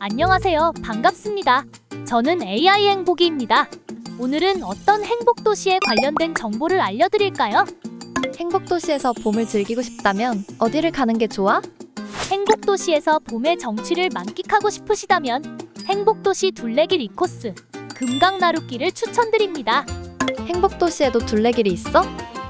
안녕하세요. 반갑습니다. 저는 AI 행복이입니다. 오늘은 어떤 행복 도시에 관련된 정보를 알려드릴까요? 행복 도시에서 봄을 즐기고 싶다면 어디를 가는 게 좋아? 행복 도시에서 봄의 정취를 만끽하고 싶으시다면 행복 도시 둘레길 이코스 금강나루길을 추천드립니다. 행복 도시에도 둘레길이 있어?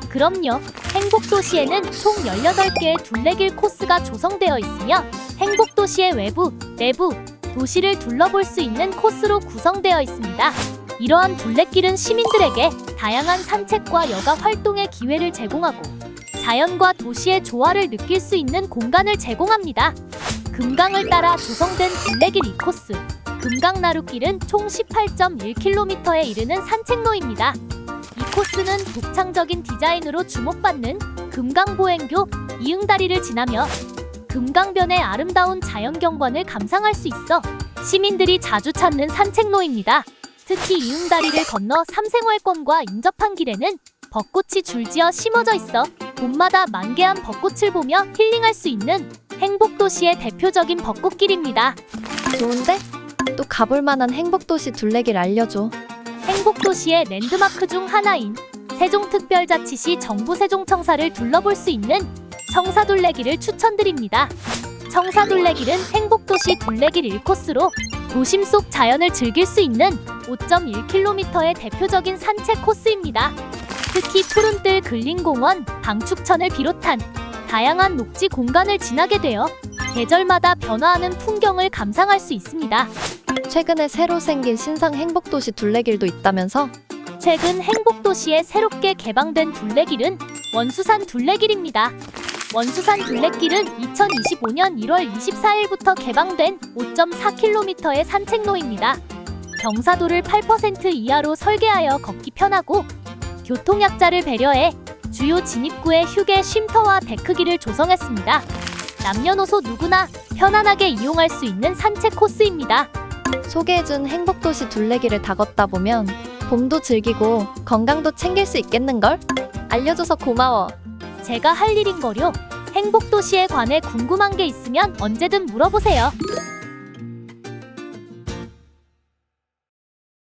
그럼요. 행복 도시에는 총 18개의 둘레길 코스가 조성되어 있으며 행복 도시의 외부, 내부, 도시를 둘러볼 수 있는 코스로 구성되어 있습니다. 이러한 둘레길은 시민들에게 다양한 산책과 여가 활동의 기회를 제공하고 자연과 도시의 조화를 느낄 수 있는 공간을 제공합니다. 금강을 따라 조성된 둘레길 2코스 금강나루길은 총 18.1km에 이르는 산책로입니다. 이 코스는 독창적인 디자인으로 주목받는 금강보행교 이응다리를 지나며 금강변의 아름다운 자연경관을 감상할 수 있어 시민들이 자주 찾는 산책로입니다. 특히 이응다리를 건너 삼생활권과 인접한 길에는 벚꽃이 줄지어 심어져 있어 봄마다 만개한 벚꽃을 보며 힐링할 수 있는 행복도시의 대표적인 벚꽃길입니다. 좋은데? 또 가볼 만한 행복 도시 둘레길 알려줘. 행복도시의 랜드마크 중 하나인 세종특별자치시 정부 세종청사를 둘러볼 수 있는 청사둘레길을 추천드립니다. 청사둘레길은 행복도시 둘레길 1코스로 도심 속 자연을 즐길 수 있는 5.1km의 대표적인 산책 코스입니다. 특히 푸른뜰 근린공원, 방축천을 비롯한 다양한 녹지 공간을 지나게 되어 계절마다 변화하는 풍경을 감상할 수 있습니다. 최근에 새로 생긴 신상 행복 도시 둘레길도 있다면서? 최근 행복도시에 새롭게 개방된 둘레길은 원수산 둘레길입니다. 원수산 둘레길은 2025년 1월 24일부터 개방된 5.4km의 산책로입니다. 경사도를 8% 이하로 설계하여 걷기 편하고 교통약자를 배려해 주요 진입구에 휴게 쉼터와 데크길을 조성했습니다. 남녀노소 누구나 편안하게 이용할 수 있는 산책 코스입니다. 소개해준 행복 도시 둘레길을 다 걷다 보면 봄도 즐기고 건강도 챙길 수 있겠는걸? 알려줘서 고마워. 제가 할 일인 거요. 행복도시에 관해 궁금한 게 있으면 언제든 물어보세요.